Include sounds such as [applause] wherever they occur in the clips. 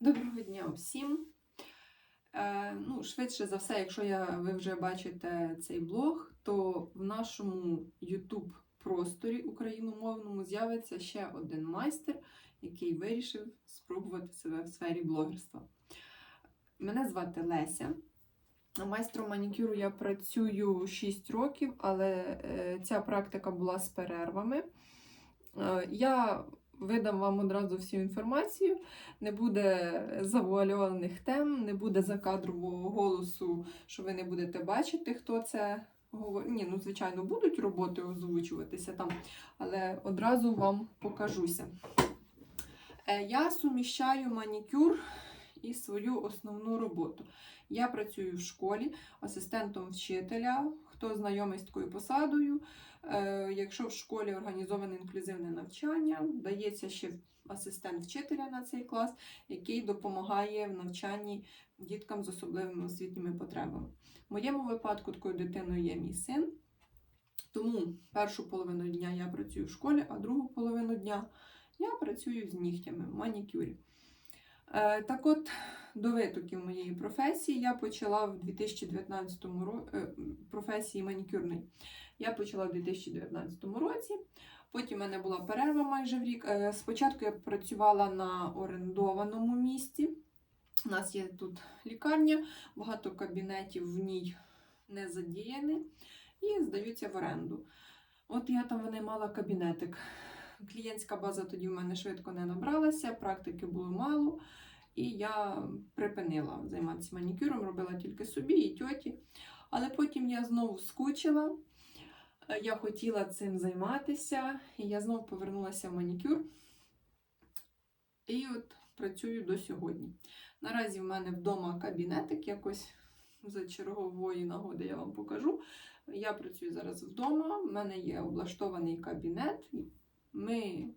Доброго дня всім. Е, ну, швидше за все, якщо я, ви вже бачите цей блог, то в нашому YouTube просторі україномовному з'явиться ще один майстер, який вирішив спробувати себе в сфері блогерства. Мене звати Леся. Майстром манікюру я працюю 6 років, але е, ця практика була з перервами. Е, я видам вам одразу всю інформацію, не буде завуальованих тем, не буде закадрового голосу, що ви не будете бачити, хто це говорить. Ні, ну, звичайно, будуть роботи озвучуватися там, але одразу вам покажуся. Е, Я суміщаю манікюр і свою основну роботу. Я працюю в школі асистентом вчителя. Хто знайомий з такою посадою, Якщо в школі організоване інклюзивне навчання, дається ще асистент вчителя на цей клас, який допомагає в навчанні діткам з особливими освітніми потребами. В моєму випадку такою дитиною є мій син. Тому першу половину дня я працюю в школі, а другу половину дня я працюю з нігтями в манікюрі. Е, Так от, до витоків моєї професії я почала в 2019 році професії манікюрної. Я почала в 2019 році. Потім в мене була перерва майже в рік. Е, Спочатку я працювала на орендованому місці. У нас є тут лікарня, багато кабінетів в ній не задіяні і здаються в оренду. От я там винаймала кабінетик. Клієнтська база тоді в мене швидко не набралася, практики було мало. І я припинила займатися манікюром, робила тільки собі і тьоті. Але потім я знову скучила. Е, Я хотіла цим займатися, і я знову повернулася в манікюр. І от працюю до сьогодні. Наразі в мене вдома кабінетик якось за чергової нагоди я вам покажу. Я працюю зараз вдома, в мене є облаштований кабінет. Ми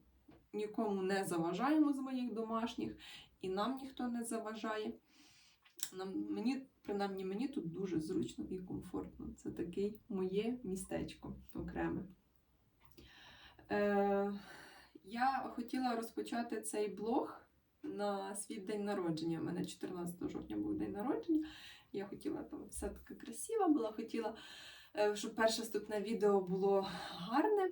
нікому не заважаємо з моїх домашніх, і нам ніхто не заважає. Нам, мені, принаймні, мені тут дуже зручно і комфортно. Це таке моє містечко окреме. Е, я хотіла розпочати цей блог на свій день народження. У мене 14 жовтня був день народження. Я хотіла там все таке красиво була, хотіла, е, щоб перше вступне відео було гарне.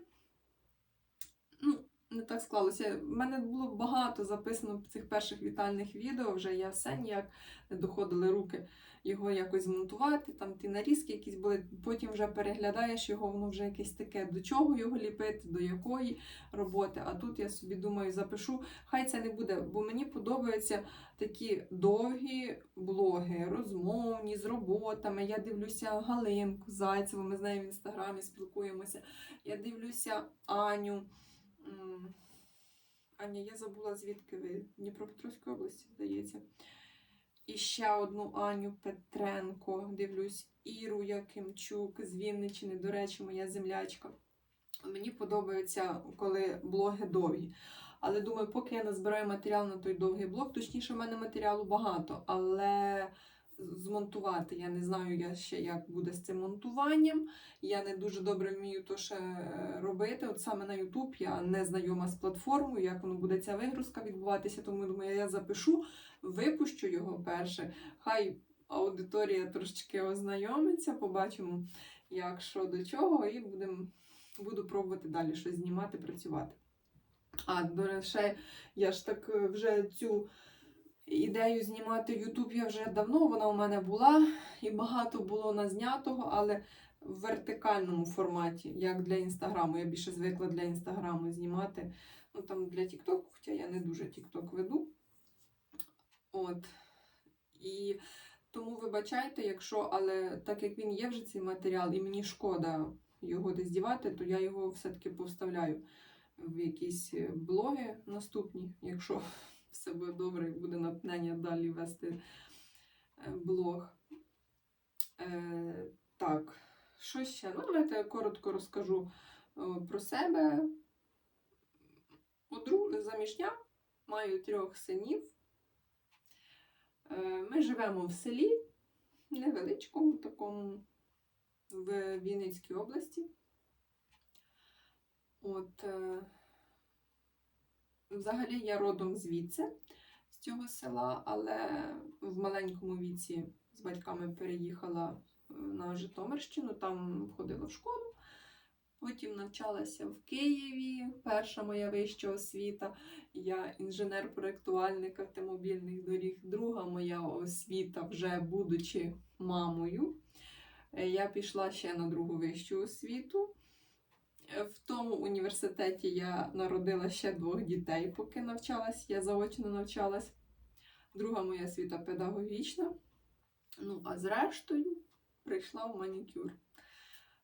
Не так склалося. У мене було багато записано цих перших вітальних відео, вже я все ніяк не доходили руки його якось змонтувати. Там ті нарізки якісь були, потім вже переглядаєш його, воно вже якесь таке, до чого його ліпити, до якої роботи. А тут я собі думаю, запишу, хай це не буде, бо мені подобаються такі довгі блоги, розмовні з роботами. Я дивлюся Галинку Зайцеву, ми з нею в інстаграмі спілкуємося. Я дивлюся Аню. М, Аня, я забула, звідки ви Дніпропетровської області, здається. І ще одну Аню Петренко. Дивлюсь, Іру Якимчук з Вінниччини, до речі, моя землячка. Мені подобається, коли блоги довгі. Але думаю, поки я назбираю матеріал на той довгий блог, точніше, в мене матеріалу багато, але змонтувати я не знаю я ще, як буде з цим монтуванням. Я не дуже добре вмію то ще е, робити. От саме на YouTube я не знайома з платформою, як воно буде ця вигрузка відбуватися, тому думаю, я запишу, випущу його перше. Хай аудиторія трошечки ознайомиться, побачимо, як що до чого, і будемо, буду пробувати далі щось знімати, працювати. А, до речі, я ж так е, вже цю ідею знімати YouTube я вже давно, вона у мене була, і багато було назнятого, але в вертикальному форматі, як для інстаграму. Я більше звикла для інстаграму знімати. Ну там для Тіктоку, хоча я не дуже Тікток веду. От. І тому вибачайте, якщо, але так як він є вже цей матеріал, і мені шкода його десь дівати, то я його все-таки повставляю в якісь е, блоги наступні, якщо все буде добре і буде натхнення далі вести е, блог. Е, так, що ще? Ну, давайте я коротко розкажу е, про себе. Одру... Заміжня, маю трьох синів. Е, Ми живемо в селі, невеличкому такому в Вінницькій області. От, взагалі я родом звідси, з цього села, але в маленькому віці з батьками переїхала е, на Житомирщину, там ходила в школу. Потім навчалася в Києві, перша моя вища освіта. Я інженер-проєктувальник автомобільних доріг. Друга моя освіта, вже будучи мамою. Е, Я пішла ще на другу вищу освіту. Е, В тому університеті я народила ще двох дітей, поки навчалась. Я заочно навчалась. Друга моя освіта педагогічна. Ну, а зрештою прийшла в манікюр.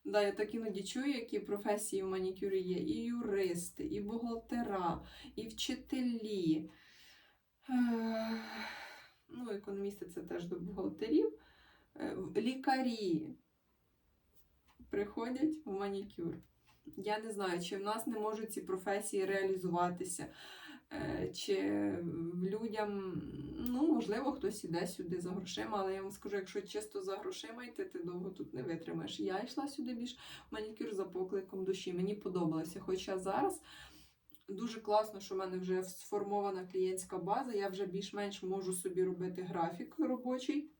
Да, я так іноді чую, які професії в манікюрі є: і юристи, і бухгалтера, і вчителі. Ну, економісти це теж до бухгалтерів. Е, Лікарі приходять в манікюр. Я не знаю, чи в нас не можуть ці професії реалізуватися, е, чи людям, ну, можливо, хтось іде сюди за грошима, але я вам скажу, якщо чисто за грошима йти, ти довго тут не витримаєш. Я йшла сюди більш манікюр за покликом душі. Мені подобалося. Хоча зараз дуже класно, що в мене вже сформована клієнтська база, я вже більш-менш можу собі робити графік робочий.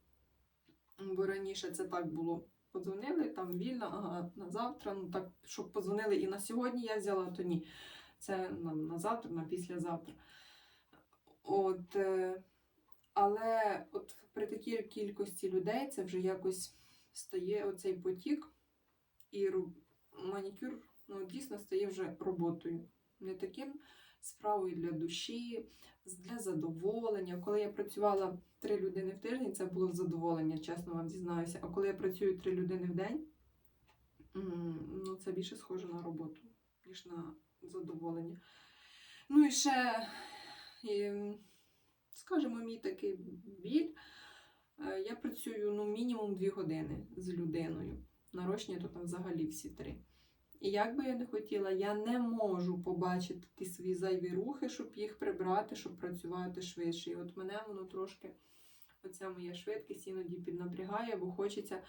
Бо раніше це так було. Подзвонили, там вільно, ага, на завтра. Ну так, щоб подзвонили і на сьогодні я взяла, то ні. Це на, на завтра, на післязавтра. От, е, але от при такій кількості людей це вже якось стає оцей потік, і манікюр ну, дійсно стає вже роботою. Не таким справою для душі, для задоволення. Коли я працювала три людини в тиждень, це було задоволення, чесно вам зізнаюся. А коли я працюю три людини в день, ну це більше схоже на роботу, ніж на задоволення. Ну і ще, скажімо, мій такий біль. Е, Я працюю ну, мінімум дві години з людиною. Нарощення то там взагалі всі три. І як би я не хотіла, я не можу побачити ті свої зайві рухи, щоб їх прибрати, щоб працювати швидше. І от мене воно трошки, оця моя швидкість іноді піднапрягає, бо хочеться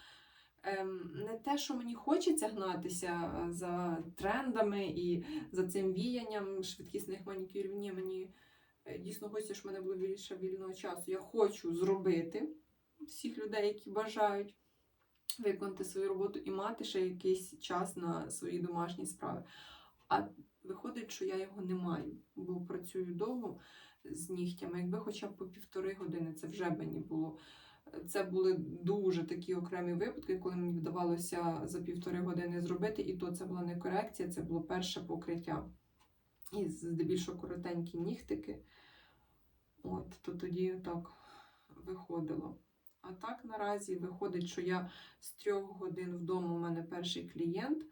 ем, не те, що мені хочеться гнатися за трендами і за цим віянням швидкісних манікюрів. Ні, мені е, дійсно хочеться, щоб мене було більше вільного часу. Я хочу зробити всіх людей, які бажають виконати свою роботу і мати ще якийсь час на свої домашні справи. А виходить, що я його не маю, бо працюю довго з нігтями. Якби хоча б по півтори години це вже мені було. Це були дуже такі окремі випадки, коли мені вдавалося за півтори години зробити, і то це була не корекція, це було перше покриття. І здебільшого коротенькі нігтики. От, то тоді так виходило. А так наразі виходить, що я з трьох годин вдома у мене перший клієнт.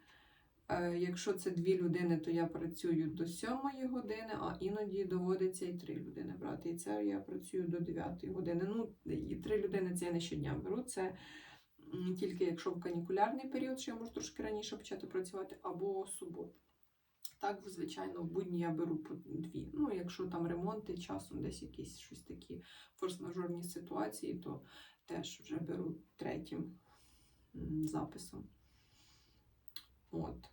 Е, Якщо це дві людини, то я працюю до сьомої години, а іноді доводиться і три людини брати. І це я працюю до 9 години. Ну, і три людини це я не щодня беру. Це тільки якщо в канікулярний період, що я можу трошки раніше почати працювати, або суботу. Так, звичайно, в будні я беру по дві. Ну, якщо там ремонти, часом десь якісь щось такі форс-мажорні ситуації, то теж вже беру третім записом. От.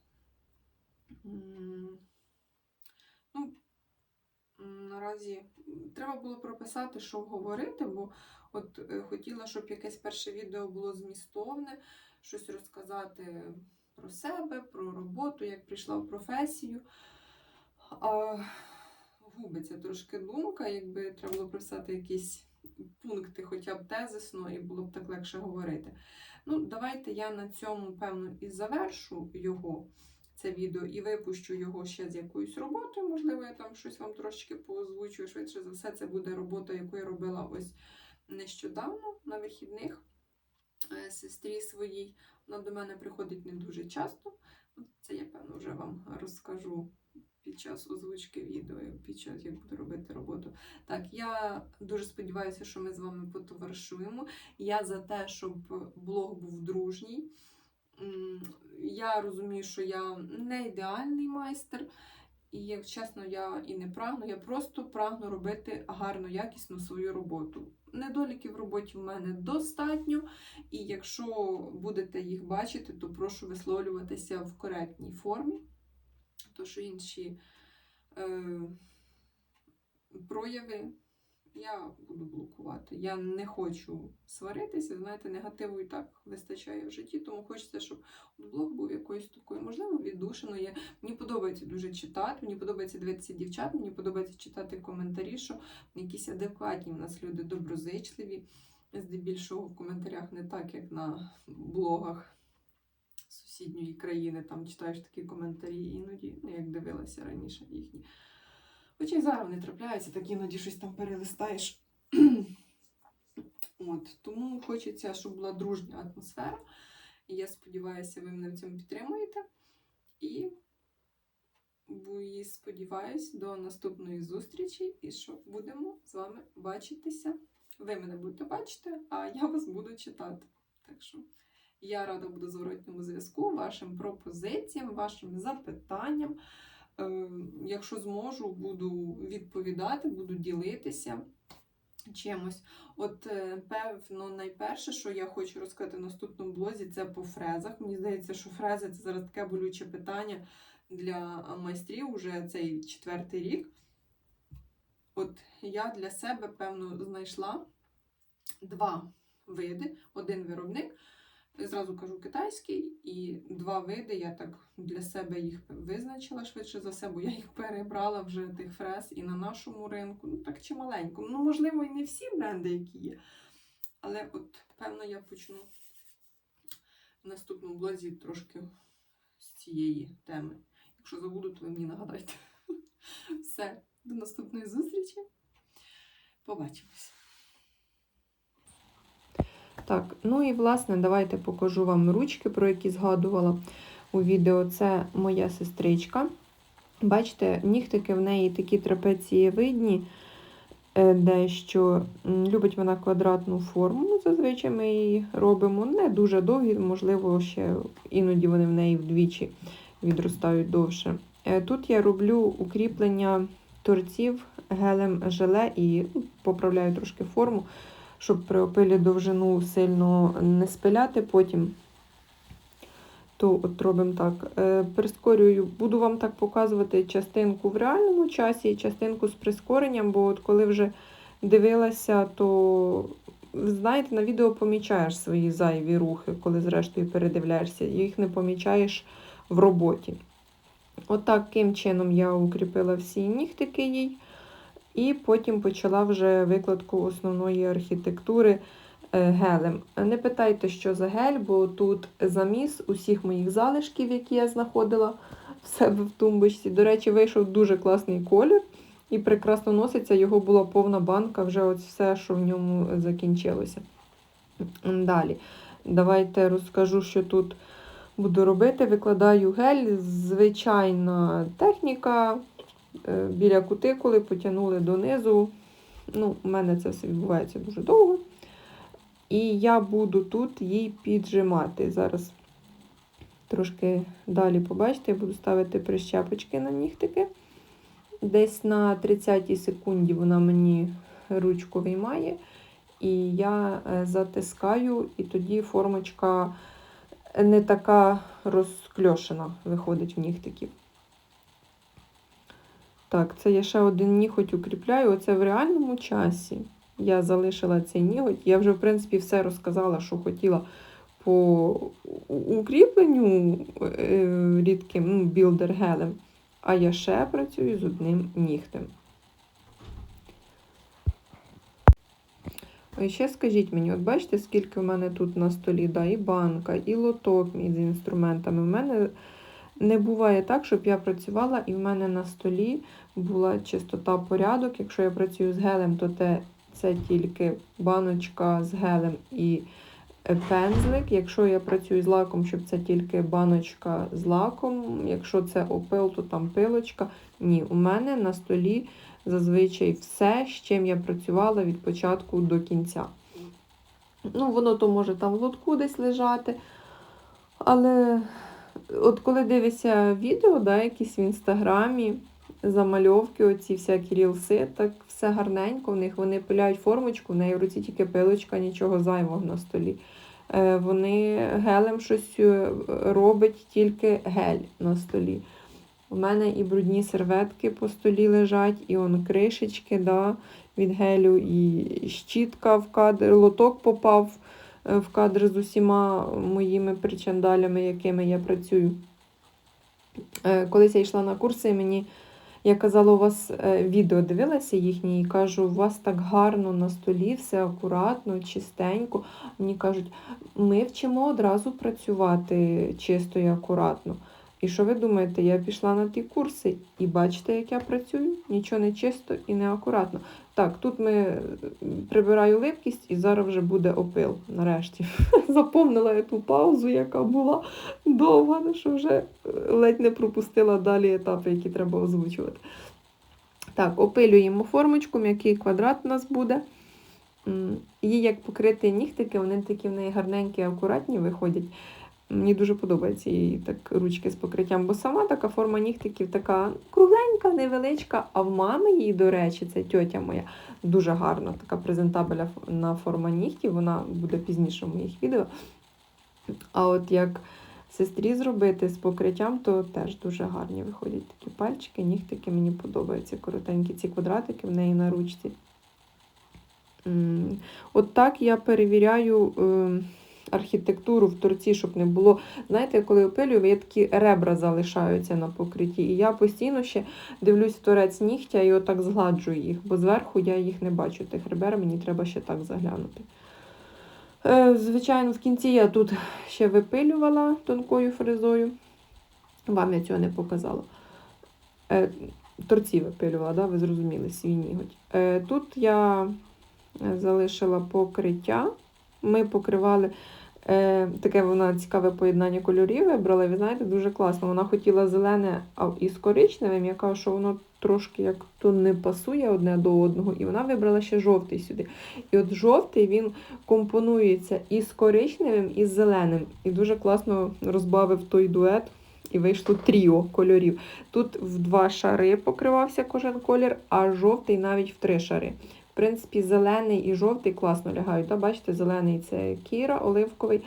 Ну, наразі треба було прописати, що говорити, бо от е, хотіла, щоб якесь перше відео було змістовне, щось розказати про себе, про роботу, як прийшла в професію. А губиться трошки думка, якби треба було прописати якісь пункти, хоча б тезисно, і було б так легше говорити. Ну, давайте я на цьому, певно, і завершу його, це відео, і випущу його ще з якоюсь роботою. Можливо, я там щось вам трошки поозвучую. Швидше за все, це буде робота, яку я робила ось нещодавно на вихідних сестрі своїй. Вона до мене приходить не дуже часто. Це я, певно, вже вам розкажу під час озвучки відео, під час як буду робити роботу. Так, я дуже сподіваюся, що ми з вами потоваришуємо. Я за те, щоб блог був дружній. Я розумію, що я не ідеальний майстер, і, як чесно, я і не прагну. Я просто прагну робити гарно, якісну свою роботу. Недоліків в роботі в мене достатньо, і якщо будете їх бачити, то прошу висловлюватися в коректній формі, тому що інші е, прояви я буду блокувати. Я не хочу сваритися, знаєте, негативу і так вистачає в житті, тому хочеться, щоб блог був якоюсь такою, можливо, віддушиною. Мені подобається дуже читати, мені подобається дивитися дівчат, мені подобається читати коментарі, що якісь адекватні в нас люди доброзичливі. Здебільшого в коментарях не так, як на блогах сусідньої країни. Там читаєш такі коментарі іноді, ну як дивилася раніше їхні. Хоча й зараз вони трапляються, так іноді щось там перелистаєш. [clears throat] От, тому хочеться, щоб була дружня атмосфера. І я сподіваюся, ви мене в цьому підтримуєте. І сподіваюсь до наступної зустрічі, і що будемо з вами бачитися. Ви мене будете бачити, а я вас буду читати. Так що я рада буду зворотньому зв'язку, вашим пропозиціям, вашим запитанням. Е, Якщо зможу, буду відповідати, буду ділитися чимось. От, е, певно, найперше, що я хочу розказати в наступному блозі, це по фрезах. Мені здається, що фрези це зараз таке болюче питання для майстрів уже цей четвертий рік. От я для себе, певно, знайшла два види. Один виробник, зразу кажу китайський, і два види. Я так для себе їх визначила швидше за все, бо я їх перебрала вже тих фрез і на нашому ринку. Ну так чималенько. Ну, можливо, і не всі бренди, які є. Але от, певно, я почну в наступному блозі трошки з цієї теми. Якщо забуду, то ви мені нагадайте. [laughs] Все, до наступної зустрічі. Побачимось. Так, ну і власне, давайте покажу вам ручки, про які згадувала у відео. Це моя сестричка. Бачите, нігтики в неї такі трапецієвидні, е, дещо любить вона квадратну форму. Ну, Зазвичай ми її робимо не дуже довгі, можливо, ще іноді вони в неї вдвічі відростають довше. Е, Тут я роблю укріплення торців гелем желе і ну, поправляю трошки форму, щоб при опилі довжину сильно не спиляти потім. То от робимо так. Е, Прискорюю, буду вам так показувати частинку в реальному часі і частинку з прискоренням, бо от коли вже дивилася, то знаєте, на відео помічаєш свої зайві рухи, коли зрештою передивляєшся, їх не помічаєш в роботі. От чином я укріпила всі нігтики їй, і потім почала вже викладку основної архітектури е, гелем. Не питайте, що за гель, бо тут заміс усіх моїх залишків, які я знаходила в себе в тумбочці. До речі, вийшов дуже класний колір і прекрасно носиться. Його була повна банка, вже ось все, що в ньому закінчилося. Далі, давайте розкажу, що тут буду робити. Викладаю гель, звичайна техніка. Е, Біля кутикули потягнули донизу. Ну, у мене це все відбувається дуже довго. І я буду тут їй піджимати. Зараз трошки далі побачите, я буду ставити прищепочки на нігтики. Десь на 30 секунді вона мені ручку виймає. І я е, затискаю, і тоді формочка не така розкльошена виходить в нігтиків. Так, це я ще один ніготь укріпляю. Оце в реальному часі. Я залишила цей ніготь. Я вже, в принципі, все розказала, що хотіла по укріпленню е, рідким ну, білдер-гелем. А я ще працюю з одним нігтем. А ще скажіть мені, от бачите, скільки в мене тут на столі, да, і банка, і лоток мій з інструментами. В мене не буває так, щоб я працювала і в мене на столі була чистота порядок. Якщо я працюю з гелем, то те, це тільки баночка з гелем і е, пензлик. Якщо я працюю з лаком, щоб це тільки баночка з лаком. Якщо це опил, то там пилочка. Ні, у мене на столі зазвичай все, з чим я працювала від початку до кінця. Ну, воно то може там в лотку десь лежати. Але от коли дивишся відео, да, якісь в інстаграмі, замальовки, оці всякі рілси, так все гарненько в них. Вони пиляють формочку, в неї в руці тільки пилочка, нічого зайвого на столі. Е, Вони гелем щось е, робить, тільки гель на столі. У мене і брудні серветки по столі лежать, і он кришечки, да, від гелю, і щітка в кадр, лоток попав в кадр з усіма моїми причандалями, якими я працюю. Е, Колись я йшла на курси, мені я казала, у вас е, відео дивилася їхні і кажу, у вас так гарно на столі, все акуратно, чистенько. Мені кажуть, ми вчимо одразу працювати чисто і акуратно. І що ви думаєте, я пішла на ті курси і бачите, як я працюю? Нічого не чисто і не акуратно. Так, тут ми е, прибираю липкість і зараз вже буде опил. Нарешті. [laughs] Заповнила я ту паузу, яка була довга, ну, що вже е, ледь не пропустила далі етапи, які треба озвучувати. Так, опилюємо формочку, м'який квадрат у нас буде. Її як покрити нігтики, вони такі в неї гарненькі, акуратні виходять. Мені дуже подобається її так ручки з покриттям, бо сама така форма нігтиків така кругленька, невеличка. А в мами її, до речі, це тьотя моя, дуже гарна, така презентабельна форма нігтів. Вона буде пізніше в моїх відео. А от як сестрі зробити з покриттям, то теж дуже гарні виходять такі пальчики, нігтики. Мені подобаються коротенькі ці квадратики в неї на ручці. От так я перевіряю е, архітектуру в торці, щоб не було. Знаєте, коли опилюю, є такі ребра залишаються на покритті. І я постійно ще дивлюсь в торець нігтя і отак згладжую їх, бо зверху я їх не бачу. Тих ребер мені треба ще так заглянути. Е, Звичайно, в кінці я тут ще випилювала тонкою фрезою. Вам я цього не показала. Е, Торці випилювала, да? ви зрозуміли свій ніготь. Е, Тут я залишила покриття. Ми покривали е, таке вона цікаве поєднання кольорів вибрала. Ви знаєте, дуже класно. Вона хотіла зелене а із коричневим. Я кажу, що воно трошки як то не пасує одне до одного. І вона вибрала ще жовтий сюди. І от жовтий він компонується і з коричневим, і з зеленим. І дуже класно розбавив той дует. І вийшло тріо кольорів. Тут в два шари покривався кожен колір, а жовтий навіть в три шари. В принципі, зелений і жовтий класно лягають. Да? Бачите, зелений це кіра, оливковий,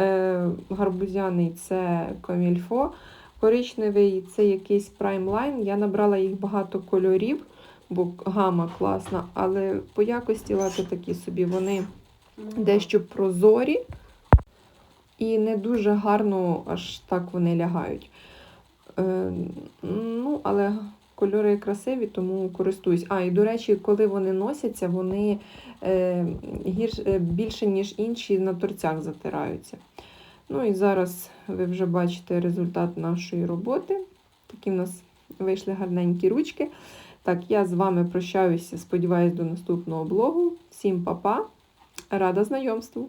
е, гарбузяний це комільфо, коричневий це якийсь праймлайн. Я набрала їх багато кольорів, бо гама класна, але по якості лати такі собі. Вони дещо прозорі і не дуже гарно аж так вони лягають. Е, ну, але кольори красиві, тому користуюсь. А, і до речі, коли вони носяться, вони е, гірш, е, більше, ніж інші на торцях затираються. Ну і зараз ви вже бачите результат нашої роботи. Такі в нас вийшли гарненькі ручки. Так, я з вами прощаюся. Сподіваюсь, до наступного блогу. Всім па-па. Рада знайомству!